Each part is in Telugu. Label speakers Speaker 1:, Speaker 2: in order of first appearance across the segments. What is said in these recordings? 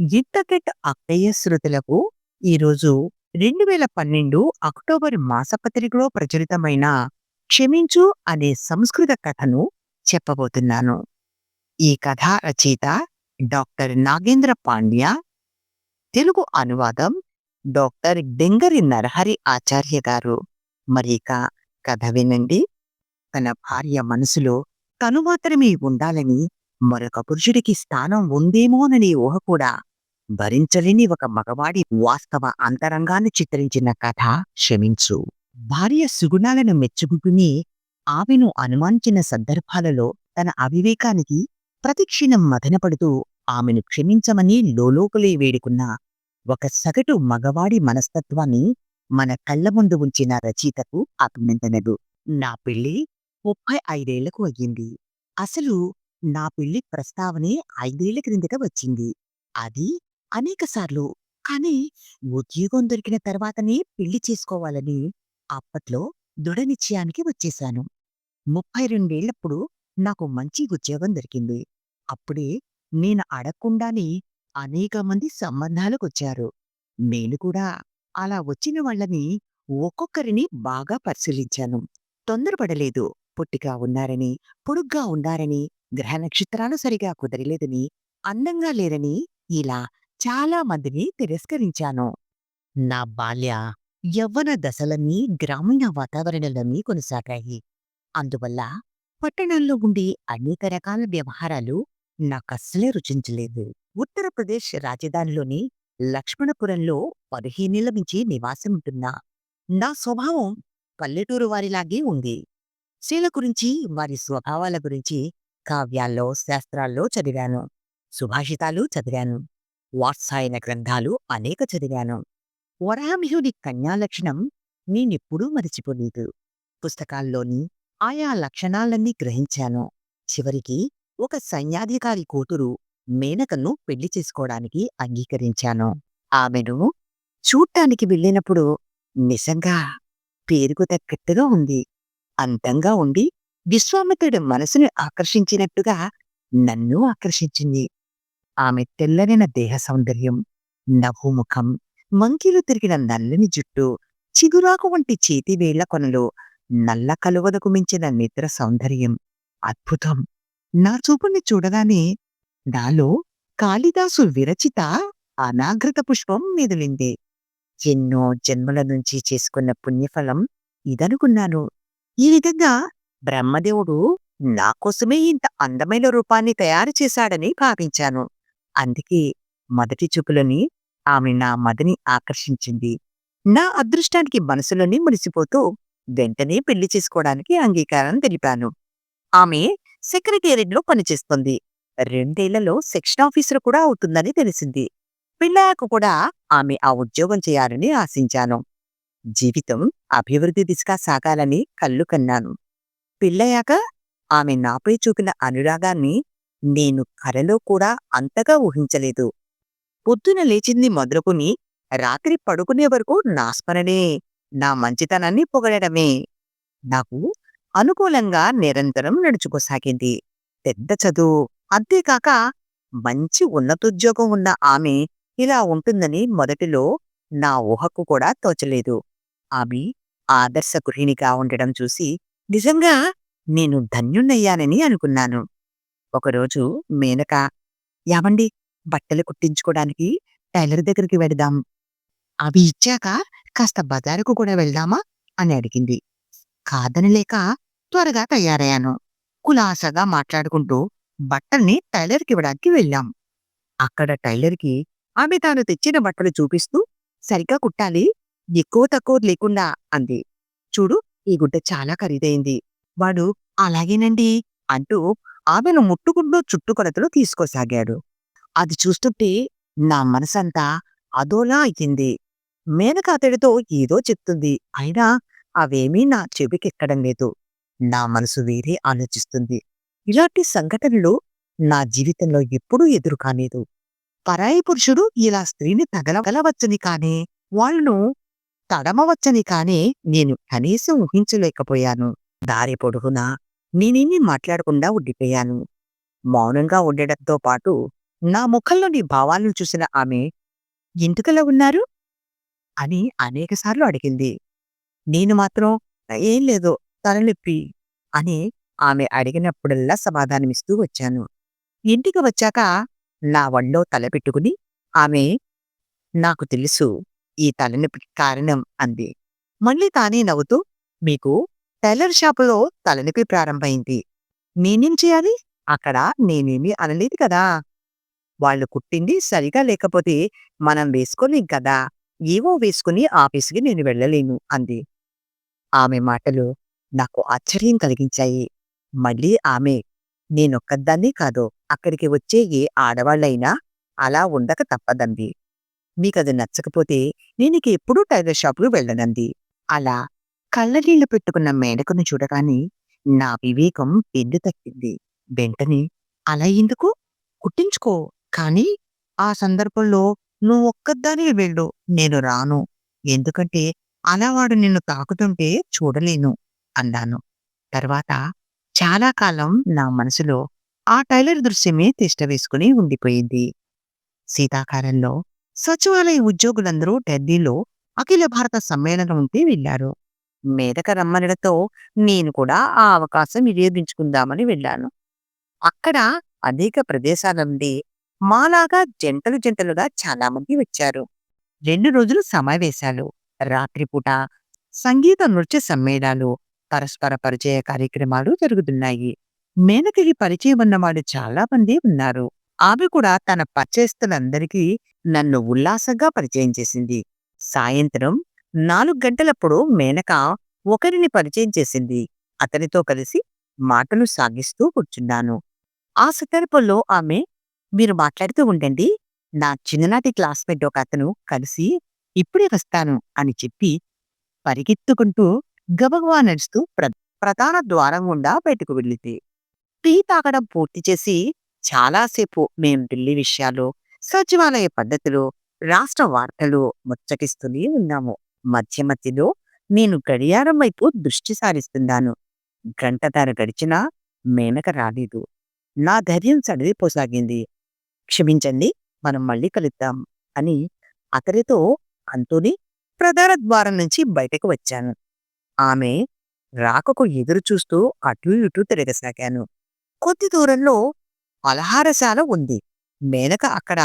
Speaker 1: గిట్టకెట్ అక్కయ్య శృతులకు ఈరోజు రెండు వేల పన్నెండు అక్టోబర్ మాసపత్రికలో ప్రచురితమైన క్షమించు అనే సంస్కృత కథను చెప్పబోతున్నాను. ఈ కథ రచయిత డాక్టర్ నాగేంద్ర పాండ్య తెలుగు అనువాదం డాక్టర్ డెంగరి నరహరి ఆచార్య గారు. మరిక కథ వినండి. తన భార్య మనసులో తను మాత్రమే ఉండాలని మరొక పురుషుడికి స్థానం ఉందేమోననే ఊహ కూడా భరించలేని ఒక మగవాడి వాస్తవ అంతరంగాన్ని చిత్రించిన కథ క్షమించు. భార్య సుగుణాలను మెచ్చుకుని ఆమెను అనుమానించిన సందర్భాలలో తన అవివేకానికి ప్రతిక్షణం మదనపడుతూ ఆమెను క్షమించమని లోలోకులే వేడుకున్న ఒక సగటు మగవాడి మనస్తత్వాన్ని మన కళ్ళ ముందు ఉంచిన రచయితకు అభినందనలు. నా పెళ్ళి ముప్పై ఐదేళ్ళకు అయ్యింది. అసలు నా పెళ్ళి ప్రస్తావనే ఐదేళ్ళ క్రిందట వచ్చింది. అది అనేకసార్లు కానీ ఉద్యోగం దొరికిన తర్వాతనే పెళ్ళి చేసుకోవాలని అప్పట్లో దృఢనిశ్చయానికి వచ్చేశాను ముప్పై రెండేళ్ళప్పుడు నాకు మంచి ఉద్యోగం దొరికింది. అప్పుడే నేను అడగకుండానే అనేక మంది సంబంధాలకొచ్చారు. నేను కూడా అలా వచ్చిన వాళ్ళని ఒక్కొక్కరిని బాగా పరిశీలించాను. తొందరపడలేదు. పొట్టిగా ఉన్నారని పొడుగ్గా ఉన్నారని గ్రహ నక్షత్రాలు సరిగా కుదరలేదని అందంగా లేరని ఇలా చాలా మందిని తిరస్కరించాను. నా బాల్య యవ్వన దశలన్నీ గ్రామీణ వాతావరణంలోని కొనసాగాయి. అందువల్ల పట్టణంలో ఉండే అనేక రకాల వ్యవహారాలు నాకస్సలే రుచించలేదు. ఉత్తరప్రదేశ్ రాజధానిలోని లక్ష్మణపురంలో పదిహేనేళ్ళ మించి నివాసం ఉంటున్నా నా స్వభావం పల్లెటూరు వారిలాగే ఉంది. స్త్రీల గురించి వారి స్వభావాల గురించి కావ్యాల్లో శాస్త్రాల్లో చదివాను. సుభాషితాలు చదివాను. వాత్సాయన గ్రంథాలు అనేక చదివాను. వరామిహుడి కన్యాలక్షణం నేనెప్పుడూ మరిచిపోలేదు. పుస్తకాల్లోని ఆయా లక్షణాలన్నీ గ్రహించాను. చివరికి ఒక సైన్యాధికారి కూతురు మేనకను పెళ్ళి చేసుకోవడానికి అంగీకరించాను. ఆమెను చూడ్డానికి వెళ్ళినప్పుడు నిజంగా పేరుకు తగ్గట్టుగా ఉంది. అందంగా ఉండి విశ్వామిత్రుడి మనసుని ఆకర్షించినట్టుగా నన్ను ఆకర్షించింది. ఆమె తెల్లనిన దేహ సౌందర్యం నవ్వుముఖం మంకిలు తిరిగిన నల్లని జుట్టు చిగురాకు వంటి చేతి కొనలో కొనలు నల్ల కలువదకు మించిన నిద్ర సౌందర్యం. అద్భుతం! నా చూపుని చూడగానే నాలో కాళిదాసు విరచిత అనాగ్రత పుష్పం మెదిలింది. ఎన్నో జన్మల నుంచి చేసుకున్న పుణ్యఫలం ఇదనుకున్నాను. ఈ విధంగా బ్రహ్మదేవుడు నాకోసమే ఇంత అందమైన రూపాన్ని తయారు చేశాడని భావించాను. అందుకే మొదటి చూపులని ఆమె నా మదిని ఆకర్షించింది. నా అదృష్టానికి మనసులోని మురిసిపోతూ వెంటనే పెళ్ళి చేసుకోవడానికి అంగీకారం తెలిపాను. ఆమె సెక్రటేరియట్లో పనిచేస్తుంది. రెండేళ్ళలో సెక్షన్ ఆఫీసర్ కూడా అవుతుందని తెలిసింది. పెళ్ళాక కూడా ఆమె ఆ ఉద్యోగం చేయాలని ఆశించాను. జీవితం అభివృద్ధి దిశగా సాగాలని కళ్ళు కన్నాను. పెళ్ళయ్యాక ఆమె నాపై చూపిన అనురాగాన్ని నేను కలలో కూడా అంతగా ఊహించలేదు. పొద్దున లేచింది మొదలుకుని రాత్రి పడుకునే వరకు నా స్మరణే నా మంచితనాన్ని పొగడమే నాకు అనుకూలంగా నిరంతరం నడుచుకోసాగింది. పెద్ద చదువు అంతేకాక మంచి ఉన్నతోద్యోగం ఉన్న ఆమె ఇలా ఉంటుందని మొదటిలో నా ఊహకు కూడా తోచలేదు. ఆమె ఆదర్శ గృహిణిగా ఉండడం చూసి నిజంగా నేను ధన్యుణ్ణయ్యానని అనుకున్నాను. ఒకరోజు మేనక యావండి బట్టలు కుట్టించుకోవడానికి టైలర్ దగ్గరికి వెడదాం. అవి ఇచ్చాక కాస్త బజారుకు కూడా వెళ్దామా? అని అడిగింది. కాదనలేక త్వరగా తయారయ్యాను. కులాసగా మాట్లాడుకుంటూ బట్టల్ని టైలర్కి ఇవ్వడానికి వెళ్ళాం. అక్కడ టైలర్కి ఆమె తాను తెచ్చిన బట్టలు చూపిస్తూ సరిగ్గా కుట్టాలి ఎక్కువ తక్కువ లేకుండా అంది. చూడు ఈ గుడ్డ చాలా ఖరీదైంది. వాడు అలాగేనండి అంటూ ఆమెను ముట్టుకుంటూ చుట్టుకొలతలు తీసుకోసాగాడు. అది చూస్తుంటే నా మనసంతా అదోలా అయింది మేనక అతడితో ఏదో చెప్తుంది. అయినా అవేమీ నా చెవికెక్కడం లేదు. నా మనసు వేరే ఆలోచిస్తుంది. ఇలాంటి సంఘటనలు నా జీవితంలో ఎప్పుడూ ఎదురు కాలేదు. పరాయి పురుషుడు ఇలా స్త్రీని తగలగలవచ్చని కానే వాళ్ళను తడమవచ్చని కానే నేను కనీసం ఊహించలేకపోయాను. దారి పొడుగునా నేనేమీ మాట్లాడకుండా ఉండిపోయాను. మౌనంగా ఉండడంతో పాటు నా ముఖంలోని భావాలను చూసిన ఆమె ఎందుకలా ఉన్నారు? అని అనేకసార్లు అడిగింది. నేను మాత్రం ఏం లేదు తలనొప్పి అని ఆమె అడిగినప్పుడల్లా సమాధానమిస్తూ వచ్చాను. ఇంటికి వచ్చాక నా వళ్ళో తల పెట్టుకుని ఆమె నాకు తెలుసు ఈ తలనొప్పికి కారణం అంది. మళ్ళీ తానే నవ్వుతూ మీకు టైలర్ షాపులో తలనొప్పి ప్రారంభమైంది. నేనేం చేయాలి? అక్కడ నేనేమీ అనలేదు కదా! వాళ్ళు కుట్టింది సరిగా లేకపోతే మనం వేసుకోలేం కదా! ఏవో వేసుకుని ఆఫీసుకి నేను వెళ్ళలేను అంది. ఆమె మాటలు నాకు ఆశ్చర్యం కలిగించాయి. మళ్ళీ ఆమె నేనొక్కదాన్నే కాదు అక్కడికి వచ్చే ఏ ఆడవాళ్ళైనా అలా ఉండక తప్పదంది. మీకది నచ్చకపోతే నేనికి ఎప్పుడూ టైలర్ షాపుకు వెళ్ళనంది. అలా కళ్ళనీళ్ళు పెట్టుకున్న మేనకను చూడగానే నా వివేకం పెండు తక్కింది వెంటనే అలా ఎందుకు? కుట్టించుకో కాని ఆ సందర్భంలో నువ్వు ఒక్కదానివి వెళ్ళు. నేను రాను. ఎందుకంటే అలా వాడు నిన్ను తాకుతుంటే చూడలేను అన్నాను. తర్వాత చాలా కాలం నా మనసులో ఆ టైలర్ దృశ్యమే తిష్ట వేసుకుని ఉండిపోయింది. శీతాకాలంలో సచివాలయ ఉద్యోగులందరూ ఢిల్లీలో అఖిల భారత సమ్మేళనం ఉంటే వెళ్ళారు మేదక రమ్మనడంతో నేను కూడా ఆ అవకాశం వినియోగించుకుందామని వెళ్ళాను. అక్కడ అనేక ప్రదేశాల నుండి మాలాగా జంటలు జంటలుగా చాలా మంది వచ్చారు. రెండు రోజులు సమావేశాలు రాత్రిపూట సంగీత నృత్య సమ్మేళనాలు పరస్పర పరిచయ కార్యక్రమాలు జరుగుతున్నాయి. మేనకకి పరిచయం ఉన్నవాడు చాలా మంది ఉన్నారు. ఆమె కూడా తన పరిచయస్తులందరికీ నన్ను ఉల్లాసంగా పరిచయం చేసింది. సాయంత్రం నాలుగు గంటలప్పుడు మేనక ఒకరిని పరిచయం చేసింది. అతనితో కలిసి మాటలు సాగిస్తూ కూర్చున్నాను. ఆ సందర్భంలో ఆమె మీరు మాట్లాడుతూ ఉండండి. నా చిన్ననాటి క్లాస్మేట్ ఒక అతను కలిసి ఇప్పుడే వస్తాను అని చెప్పి పరిగెత్తుకుంటూ గబగబా నడుస్తూ ప్ర ప్రధాన ద్వారం గుండా బయటకు వెళ్ళింది. టీ తాగడం పూర్తి చేసి చాలాసేపు మేం ఢిల్లీ విషయాలు సచివాలయ పద్ధతులు రాష్ట్ర వార్తలు ముచ్చటిస్తూనే ఉన్నాము. మధ్య మధ్యలో నేను గడియారం వైపు దృష్టి సారిస్తున్నాను. గంటన్నర గడిచినా మేనక రాలేదు. నా ధైర్యం సడిలిపోసాగింది. క్షమించండి మనం మళ్ళీ కలుద్దాం అని అతడితో అంటూనే ప్రధాన ద్వారం నుంచి బయటకు వచ్చాను. ఆమె రాకకు ఎదురు చూస్తూ అటూ ఇటూ తిరగసాగాను. కొద్ది దూరంలో పలహారశాల ఉంది. మేనక అక్కడ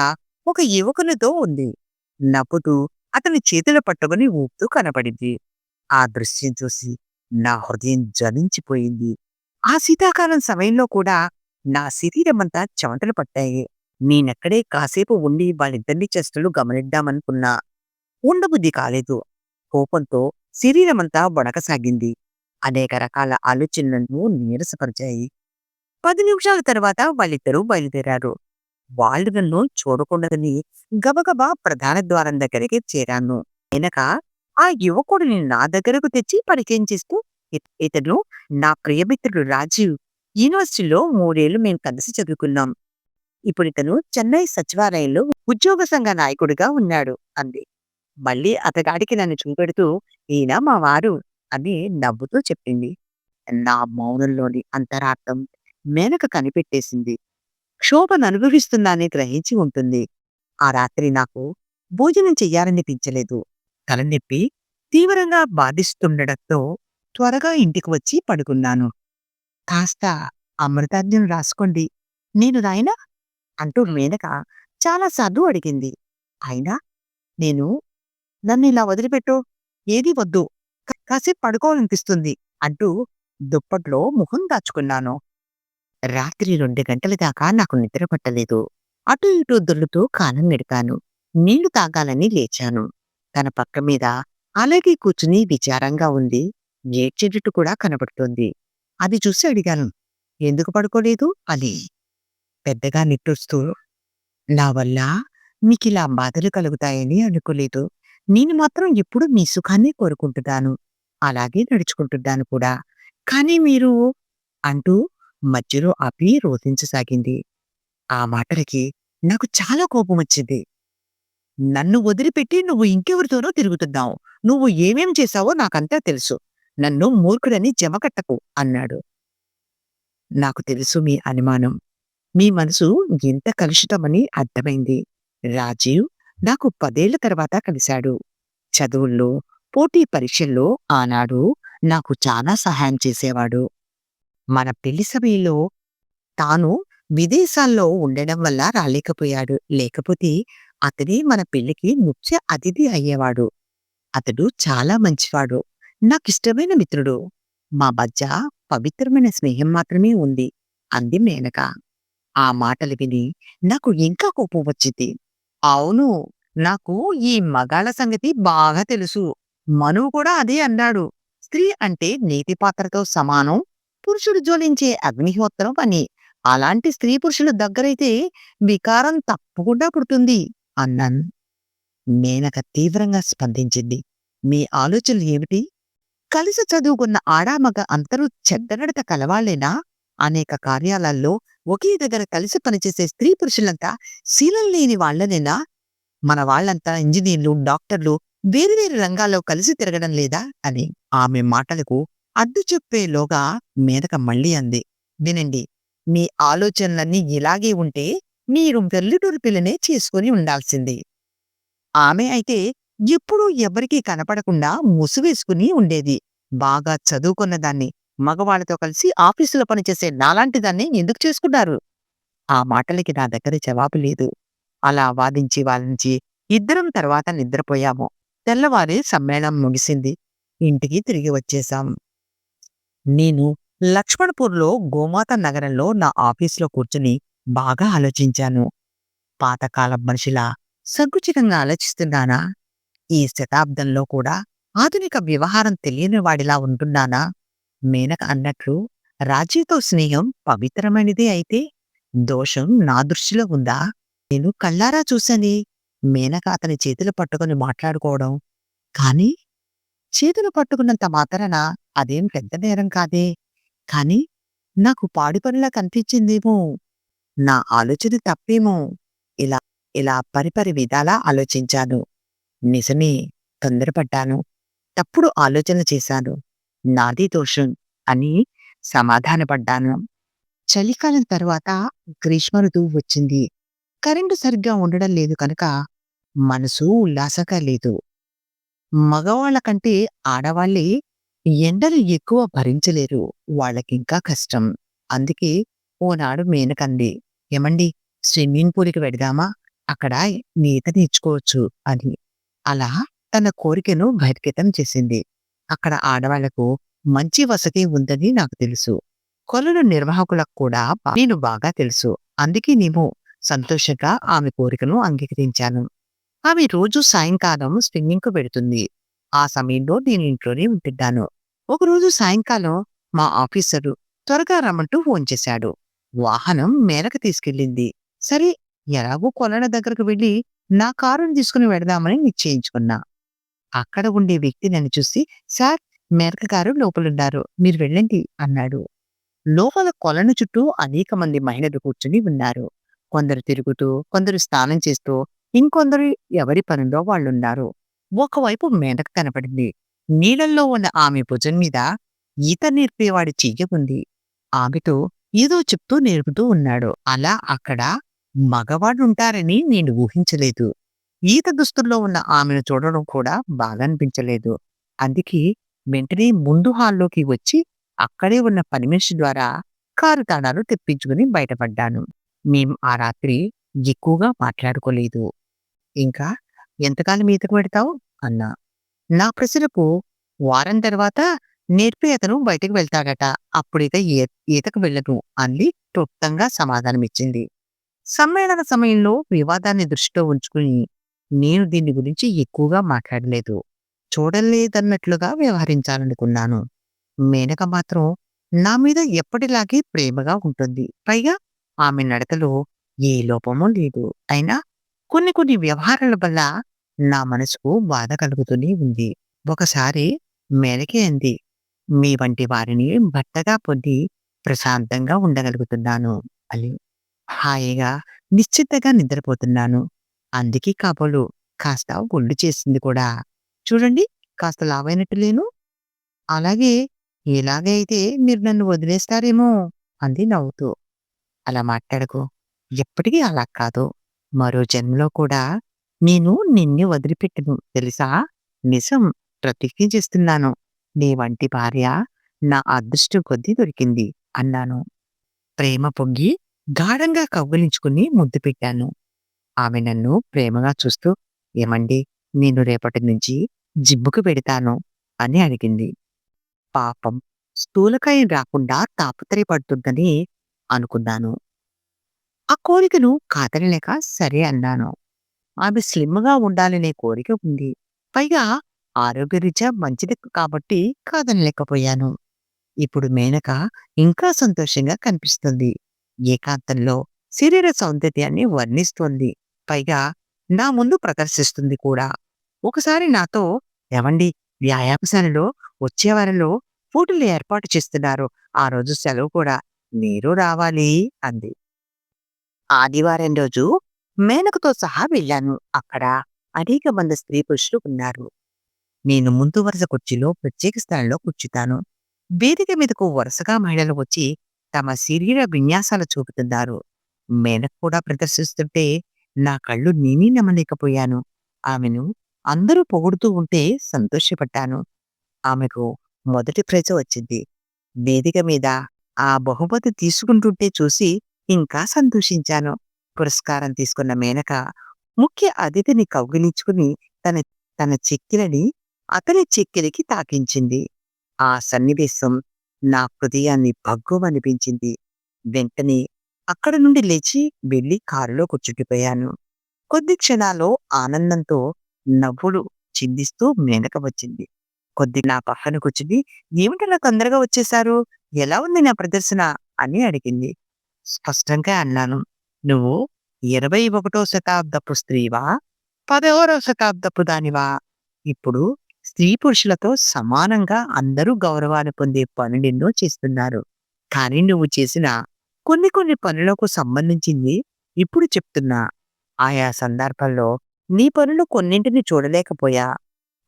Speaker 1: ఒక యువకునితో ఉంది. నవ్వుతూ అతని చేతులు పట్టుకుని ఊపుతూ కనపడింది. ఆ దృశ్యం చూసి నా హృదయం జలించిపోయింది ఆ శీతాకాలం సమయంలో కూడా నా శరీరమంతా చెమటలు పట్టాయి. నేనెక్కడే కాసేపు ఉండి వాళ్ళిద్దరిని చేష్టలు గమనిద్దామనుకున్నా. ఉండబుద్ధి కాలేదు. కోపంతో శరీరమంతా వణకసాగింది. అనేక రకాల ఆలోచనలను నీరసపరిచాయి. పది నిమిషాల తర్వాత వాళ్ళిద్దరూ బయలుదేరారు. వాళ్ళు నన్ను చూడకూడదని గబగబా ప్రధాన ద్వారం దగ్గరికి చేరాను. వెనక ఆ యువకుడిని నా దగ్గరకు తెచ్చి పరిచయం చేస్తూ ఇతను నా ప్రియమిత్రుడు రాజీవ్ యూనివర్సిటీలో మూడేళ్ళు మేము కలిసి చదువుకున్నాం. ఇప్పుడు ఇతను చెన్నై సచివాలయంలో ఉద్యోగ సంఘ నాయకుడిగా ఉన్నాడు అంది. మళ్ళీ అతగాడికి నన్ను చూపెడుతూ ఈయన మా వారు అని నవ్వుతూ చెప్పింది. నా మౌనంలోని అంతరార్థం మేనక కనిపెట్టేసింది. క్షోభను అనుభవిస్తున్నానని గ్రహించి ఉంటుంది. ఆ రాత్రి నాకు భోజనం చెయ్యాలనిపించలేదు. తలనొప్పి తీవ్రంగా బాధిస్తుండటంతో త్వరగా ఇంటికి వచ్చి పడుకున్నాను. కాస్త అమృతార్జున రాసుకోండి. నేను నాయనా? అంటూ మేనక చాలాసార్లు అడిగింది. అయినా నేను నన్ను ఇలా వదిలిపెట్టు? ఏది వద్దు. కాసేపు పడుకోవాలనిపిస్తుంది అంటూ దుప్పట్లో ముఖం దాచుకున్నాను. రాత్రి రెండు గంటల దాకా నాకు నిద్ర పట్టలేదు. అటు ఇటు దొర్లుతూ కాలం గడిపాను. నీళ్ళు తాగాలని లేచాను. తన పక్క మీద అలాగే కూర్చుని విచారంగా ఉంది. ఏడ్చేటట్టు కూడా కనబడుతోంది. అది చూసి అడిగాను ఎందుకు పడుకోలేదు? అని. పెద్దగా నిట్టూస్తూ నా వల్ల మీకిలా బాధలు కలుగుతాయని అనుకోలేదు. నేను మాత్రం ఎప్పుడు మీ సుఖాన్ని కోరుకుంటున్నాను. అలాగే నడుచుకుంటున్నాను కూడా. కానీ మీరు అంటూ మధ్యలో ఆపి రోధించసాగింది ఆ మాటలకి నాకు చాలా కోపం వచ్చింది నన్ను వదిలిపెట్టి నువ్వు ఇంకెవరితోనో తిరుగుతున్నావు నువ్వు ఏమేం చేశావో నాకంతా తెలుసు నన్ను మూర్ఖుడని జమకట్టకు అన్నాడు నాకు తెలుసు మీ అనుమానం మీ మనసు ఎంత కలుషితమని అర్థమైంది. రాజీవ్ నాకు పదేళ్ళ తర్వాత కలిశాడు. చదువుల్లో, పోటీ పరీక్షల్లో ఆనాడు నాకు చాలా సహాయం చేసేవాడు. మన పెళ్ళి సమయంలో తాను విదేశాల్లో ఉండడం వల్ల రాలేకపోయాడు. లేకపోతే అతనే మన పెళ్ళికి ముఖ్య అతిథి అయ్యేవాడు. అతడు చాలా మంచివాడు. నాకిష్టమైన మిత్రుడు. మా మధ్య పవిత్రమైన స్నేహం మాత్రమే ఉంది అంది మేనక. ఆ మాటలు విని నాకు ఇంకా కోపం వచ్చింది. అవును నాకు ఈ మగాళ్ళ సంగతి బాగా తెలుసు. మనువు కూడా అదే అన్నాడు. స్త్రీ అంటే నీతి పాత్రతో సమానం. పురుషుడు జ్వలించే అగ్నిహోత్రం పని అలాంటి స్త్రీ పురుషులు దగ్గరైతే వికారం తప్పకుండా పుడుతుంది అన్నాను. మేనక తీవ్రంగా స్పందించింది. మీ ఆలోచనలు ఏమిటి? కలిసి చదువుకున్న ఆడామగ అందరూ చెడ్డనడత కలవాళ్ళేనా? అనేక కార్యాలల్లో ఒకే దగ్గర కలిసి పనిచేసే స్త్రీ పురుషులంతా శీలం లేని వాళ్ళనేనా? మన వాళ్ళంతా ఇంజనీర్లు, డాక్టర్లు వేరువేరు రంగాల్లో కలిసి తిరగడం లేదా? అని ఆమె మాటలకు అడ్డు చెప్పేలోగా మేనక మళ్ళీ అంది. వినండి మీ ఆలోచనలన్నీ ఇలాగే ఉంటే మీరు పల్లెటూరు పిల్లనే చేసుకుని ఉండాల్సింది. ఆమె అయితే ఎప్పుడూ ఎవరికీ కనపడకుండా ముసువేసుకుని ఉండేది. బాగా చదువుకున్నదాన్ని మగవాళ్ళతో కలిసి ఆఫీసులో పనిచేసే నాలాంటి దాన్ని ఎందుకు చేసుకున్నారు? ఆ మాటలకి నా దగ్గర జవాబు లేదు. అలా వాదించి వాదించి ఇద్దరం తర్వాత నిద్రపోయాము. తెల్లవారి సమ్మేళనం ముగిసింది. ఇంటికి తిరిగి వచ్చేశాం. నేను లక్ష్మణపూర్‌లో గోమాత నగరంలో నా ఆఫీసులో కూర్చుని బాగా ఆలోచించాను. పాతకాలం మనిషిలా సంకుచితంగా ఆలోచిస్తున్నానా? ఈ శతాబ్దంలో కూడా ఆధునిక వ్యవహారం తెలియని వాడిలా ఉంటున్నానా? మేనక అన్నట్లు రాజీతో స్నేహం పవిత్రమైనదే అయితే దోషం నా దృష్టిలో ఉందా? నేను కళ్ళారా చూశాని. మేనక అతని చేతులు పట్టుకొని మాట్లాడుకోవడం. కానీ చేతులు పట్టుకున్నంత మాత్రాన అదేం పెద్ద నేరం కాదే. కానీ నాకు పాడిపనిలా కనిపించిందేమో. నా ఆలోచన తప్పేమో. ఇలా ఇలా పరిపరి విధాలా ఆలోచించాను. నిజమే తొందరపడ్డాను. తప్పుడు ఆలోచన చేశాను. నాది దోషం అని సమాధానపడ్డాను. చలికాలం తరువాత గ్రీష్మ ఋతువు వచ్చింది. కరెంటు సరిగ్గా ఉండడం లేదు కనుక మనసు ఉల్లాసంగా లేదు. మగవాళ్ళ కంటే ఆడవాళ్ళే ఎండలు ఎక్కువ భరించలేరు. వాళ్ళకింకా కష్టం. అందుకే ఓనాడు మేనకంది. ఏమండి స్విమ్మింగ్ పూల్‌కి వెడదామా? అక్కడ ఈత నేర్చుకోవచ్చు అని. అలా తన కోరికను బహిర్గతం చేసింది. అక్కడ ఆడవాళ్ళకు మంచి వసతి ఉందని నాకు తెలుసు. కొలను నిర్వాహకులకు కూడా నేను బాగా తెలుసు. అందుకే నేను సంతోషంగా ఆమె కోరికను అంగీకరించాను. ఆమె రోజు సాయంకాలం స్విమ్మింగ్‌కు పెడుతుంది ఆ సమయంలో నేను ఇంట్లోనే ఉంటున్నాను. ఒకరోజు సాయంకాలం మా ఆఫీసరు త్వరగా రమ్మంటూ ఫోన్ చేశాడు. వాహనం మేరకు తీసుకెళ్ళింది. సరే ఎలాగో కొలను దగ్గరకు వెళ్ళి నా కారుని తీసుకుని వెడదామని నిశ్చయించుకున్నా. అక్కడ ఉండే వ్యక్తి నన్ను చూసి సార్ మేరక గారు లోపలున్నారు. మీరు వెళ్ళండి అన్నాడు. లోపల కొలను చుట్టూ అనేక మంది మహిళలు కూర్చుని ఉన్నారు. కొందరు తిరుగుతూ, కొందరు స్నానం చేస్తూ, ఇంకొందరు ఎవరి పనిలో వాళ్ళున్నారు. ఒకవైపు మేనక కనపడింది. నీళ్ళల్లో ఉన్న ఆమె భుజం మీద ఈత నేర్పేవాడి చెయ్య ఉంది. ఆమెతో ఏదో చెప్తూ నేర్పుతూ ఉన్నాడు. అలా అక్కడ మగవాడుంటారని నేను ఊహించలేదు. ఈత దుస్తుల్లో ఉన్న ఆమెను చూడడం కూడా బాగా అనిపించలేదు. అందుకే వెంటనే ముందు హాల్లోకి వచ్చి అక్కడే ఉన్న పని మనిషి ద్వారా కారు తాళాలు తెప్పించుకుని బయటపడ్డాను. మేం ఆ రాత్రి ఎక్కువగా మాట్లాడుకోలేదు. ఇంకా ఎంతకాలం ఈతకు పెడతావు అన్నా. నా ప్రశ్నకు వారం తర్వాత నేర్పి అతను బయటకు వెళ్తాడట. అప్పుడైతే ఈ ఈతకు వెళ్ళను అంది క్లుప్తంగా సమాధానమిచ్చింది. సమ్మేళన సమయంలో వివాదాన్ని దృష్టిలో ఉంచుకుని నేను దీని గురించి ఎక్కువగా మాట్లాడలేదు. చూడలేదన్నట్లుగా వ్యవహరించాలనుకున్నాను. మేనక మాత్రం నా మీద ఎప్పటిలాగే ప్రేమగా ఉంటుంది. పైగా ఆమె నడకలో ఏ లోపమూ లేదు. అయినా కొన్ని కొన్ని వ్యవహారాల వల్ల నా మనసుకు బాధ కలుగుతూనే ఉంది. ఒకసారి మేనకే అంది. మీ వంటి వారిని భర్తగా పొంది ప్రశాంతంగా ఉండగలుగుతున్నాను అని. హాయిగా నిశ్చింతగా నిద్రపోతున్నాను. అందుకే కాబోలు కాస్త ఒళ్ళు చేసింది కూడా. చూడండి కాస్త లావైనట్టు లేను? అలాగే ఇలాగే అయితే మీరు నన్ను వదిలేస్తారేమో అంది నవ్వుతూ. అలా మాట్లాడకు. ఎప్పటికీ అలా కాదు. మరో జన్మలో కూడా నేను నిన్ను వదిలిపెట్టను తెలుసా? నిజం ప్రతిజ్ఞ చేస్తున్నాను. నీ వంటి భార్య నా అదృష్టం కొద్దీ దొరికింది అన్నాను. ప్రేమ పొంగి గాఢంగా కౌగిలించుకుని ముద్దు పెట్టాను. ఆమె నన్ను ప్రేమగా చూస్తూ ఏమండి నేను రేపటి నుంచి జిమ్ముకు పెడతాను అని అడిగింది. పాపం స్థూలకాయం రాకుండా తాపత్రయపడుతుందని అనుకున్నాను. ఆ కోరికను కాదనలేక సరే అన్నాను. ఆమె స్లిమ్‌గా ఉండాలనే కోరిక ఉంది. పైగా ఆరోగ్యరీత్యా మంచిది కాబట్టి కాదనలేకపోయాను. ఇప్పుడు మేనక ఇంకా సంతోషంగా కనిపిస్తుంది. ఏకాంతంలో శరీర సౌందర్యాన్ని వర్ణిస్తోంది. పైగా నా ముందు ప్రదర్శిస్తుంది కూడా. ఒకసారి నాతో ఏవండీ వ్యాయామశాలలో వచ్చే వారంలో పోటీలు ఏర్పాటు చేస్తున్నారు. ఆ రోజు సెలవు కూడా. మీరు రావాలి అంది. ఆదివారం రోజు మేనకతో సహా వెళ్ళాను. అక్కడ అనేక మంది స్త్రీ పురుషులు ఉన్నారు. నేను ముందు వరుస కుర్చీలో ప్రత్యేక స్థానంలో కూర్చుతాను. వేదిక మీదకు వరుసగా మహిళలు వచ్చి తమ శరీర విన్యాసాలు చూపుతున్నారు. మేనక కూడా ప్రదర్శిస్తుంటే నా కళ్ళు నేనే నమ్మలేకపోయాను. ఆమెను అందరూ పొగుడుతూ ఉంటే సంతోషపడ్డాను. ఆమెకు మొదటి ప్రజ వచ్చింది. వేదిక మీద ఆ బహుమతి తీసుకుంటుంటే చూసి ఇంకా సంతోషించాను. పురస్కారం తీసుకున్న మేనక ముఖ్య అతిథిని కౌగిలించుకుని తన తన చెక్కిలని అతని చెక్కిలికి తాకించింది. ఆ సన్నివేశం నా హృదయాన్ని భగ్గుమనిపించింది. వెంటనే అక్కడ నుండి లేచి వెళ్ళి కారులో కూర్చుండిపోయాను. కొద్ది క్షణాల్లో ఆనందంతో నవ్వులు చిందిస్తూ మేనక వచ్చింది. కొద్ది నా పక్కన కూర్చుని ఏమిటలా తొందరగా వచ్చేశారు? ఎలా ఉంది నా ప్రదర్శన? అని అడిగింది. స్పష్టంగా అన్నాను. నువ్వు ఇరవై ఒకటో శతాబ్దపు స్త్రీవా? పదహారో శతాబ్దపు దానివా? ఇప్పుడు స్త్రీ పురుషులతో సమానంగా అందరూ గౌరవాన్ని పొందే పనులెన్నో చేస్తున్నారు. కానీ నువ్వు చేసిన కొన్ని కొన్ని పనులకు సంబంధించింది ఇప్పుడు చెప్తున్నా. ఆయా సందర్భాల్లో నీ పనులు కొన్నింటిని చూడలేకపోయా.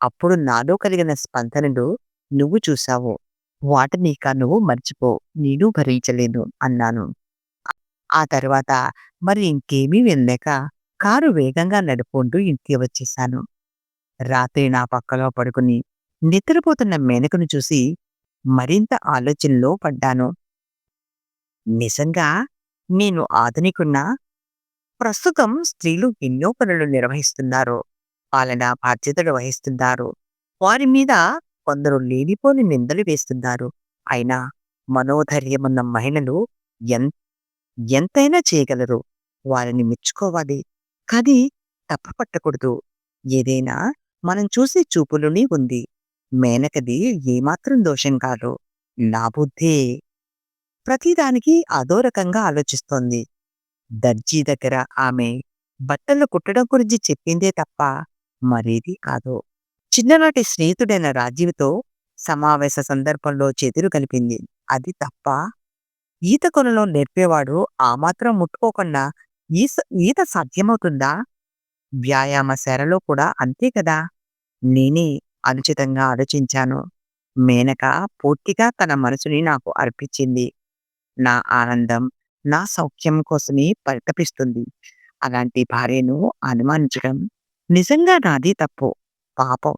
Speaker 1: అప్పుడు నాలో కలిగిన స్పందనలు నువ్వు చూశావు. వాటినిక నువ్వు మర్చిపో. నేను భరించలేను అన్నాను. ఆ తర్వాత మరి ఇంకేమీ వినలేక కారు వేగంగా నడుపుకుంటూ ఇంటికి వచ్చేశాను. రాత్రి నా పక్కలో పడుకుని నిద్రపోతున్న మేనకను చూసి మరింత ఆలోచనలో పడ్డాను. నిజంగా నేను ఆధునికున్నా? ప్రస్తుతం స్త్రీలు ఎన్నో పనులు నిర్వహిస్తున్నారు. పాలన బాధ్యతలు వహిస్తున్నారు. వారి మీద కొందరు లేనిపోని నిందలు వేస్తున్నారు. అయినా మనోధైర్యమున్న మహిళలు ఎంత ఎంతైనా చేయగలరు. వారిని మెచ్చుకోవాలి. కానీ తప్పపట్టకూడదు ఏదైనా మనం చూసే చూపులోనే ఉంది. మేనకది ఏమాత్రం దోషం కాదు. నా బుద్ధే. ప్రతిదానికి అదో రకంగా ఆలోచిస్తోంది. దర్జీ దగ్గర ఆమె బట్టలు కుట్టడం గురించి చెప్పిందే తప్ప మరేదీ కాదు. చిన్ననాటి స్నేహితుడైన రాజీవ్‌తో సమావేశ సందర్భంలో చెదురు కలిపింది. అది తప్ప ఈత కొలను నేర్పేవాడు ఆ మాత్రం ముట్టుకోకుండా ఈస ఈత సాధ్యమవుతుందా? వ్యాయామశాలలో కూడా అంతే కదా! నేనే అనుచితంగా ఆలోచించాను. మేనక పూర్తిగా తన మనసుని నాకు అర్పించింది. నా ఆనందం, నా సౌఖ్యం కోసమే పరితపిస్తుంది. అలాంటి భార్యను అనుమానించడం నిజంగా నాది తప్పు. పాపం.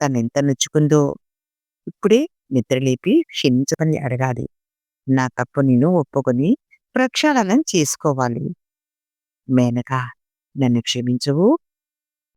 Speaker 1: తనెంత నొచ్చుకుందో. ఇప్పుడే నిద్రలేపి క్షమించమని అడగాలి. నా తప్పు నేను ఒప్పుకొని ప్రక్షాళనం చేసుకోవాలి. మేనక నన్ను క్షమించవు?